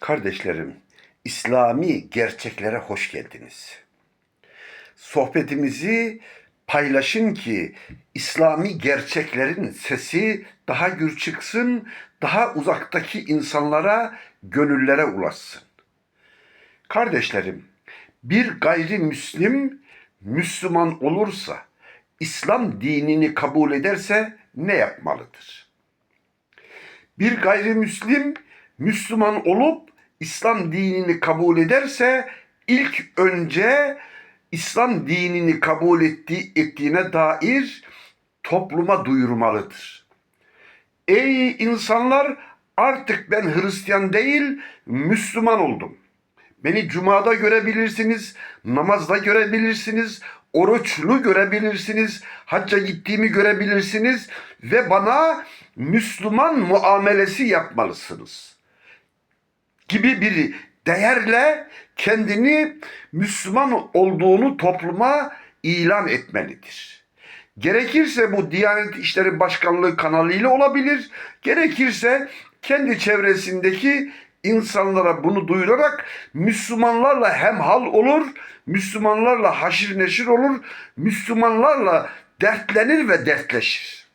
Kardeşlerim, İslami gerçeklere hoş geldiniz. Sohbetimizi paylaşın ki İslami gerçeklerin sesi daha gür çıksın, daha uzaktaki insanlara, gönüllere ulaşsın. Kardeşlerim, bir gayrimüslim Müslüman olursa, İslam dinini kabul ederse ne yapmalıdır? Bir gayrimüslim Müslüman olup İslam dinini kabul ederse ilk önce İslam dinini kabul ettiği, ettiğine dair topluma duyurmalıdır. Ey insanlar artık ben Hristiyan değil Müslüman oldum. Beni cumada görebilirsiniz, namazda görebilirsiniz, oruçlu görebilirsiniz, hacca gittiğimi görebilirsiniz ve bana Müslüman muamelesi yapmalısınız. Gibi bir değerle kendini Müslüman olduğunu topluma ilan etmelidir. Gerekirse bu Diyanet İşleri Başkanlığı kanalıyla olabilir, gerekirse kendi çevresindeki insanlara bunu duyurarak Müslümanlarla hemhal olur, Müslümanlarla haşir neşir olur, Müslümanlarla dertlenir ve dertleşir.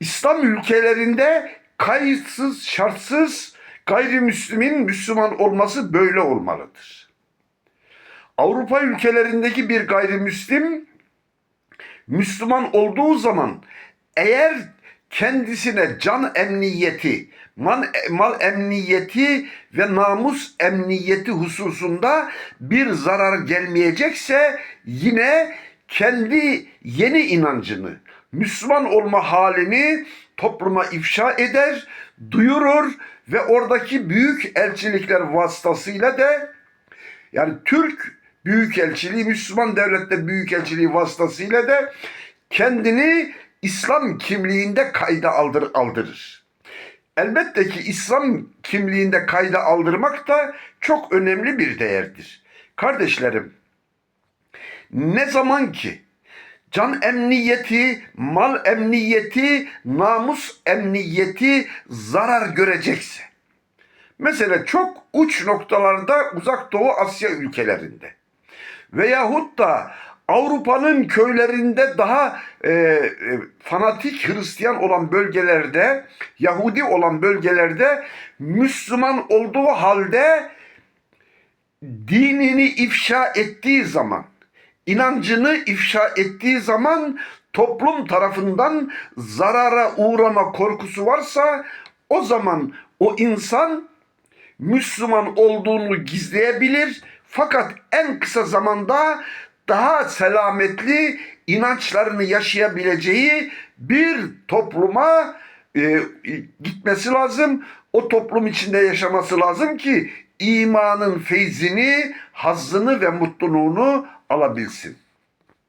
İslam ülkelerinde kayıtsız, şartsız gayrimüslimin Müslüman olması böyle olmalıdır. Avrupa ülkelerindeki bir gayrimüslim Müslüman olduğu zaman eğer kendisine can emniyeti, mal, mal emniyeti ve namus emniyeti hususunda bir zarar gelmeyecekse yine kendi yeni inancını, Müslüman olma halini topluma ifşa eder, duyurur ve oradaki büyük elçilikler vasıtasıyla da yani Türk Büyükelçiliği, Müslüman devlette Büyükelçiliği vasıtasıyla da kendini İslam kimliğinde kayda aldır, aldırır. Elbette ki İslam kimliğinde kayda aldırmak da çok önemli bir değerdir. Kardeşlerim, ne zaman ki can emniyeti, mal emniyeti, namus emniyeti zarar görecekse, mesela çok uç noktalarda uzak doğu Asya ülkelerinde veyahut da Avrupa'nın köylerinde daha e, e, fanatik Hristiyan olan bölgelerde, Yahudi olan bölgelerde Müslüman olduğu halde dinini ifşa ettiği zaman, inancını ifşa ettiği zaman toplum tarafından zarara uğrama korkusu varsa o zaman o insan Müslüman olduğunu gizleyebilir fakat en kısa zamanda daha selametli inançlarını yaşayabileceği bir topluma e, gitmesi lazım. O toplum içinde yaşaması lazım ki imanın feyzini, hazzını ve mutluluğunu Alabice.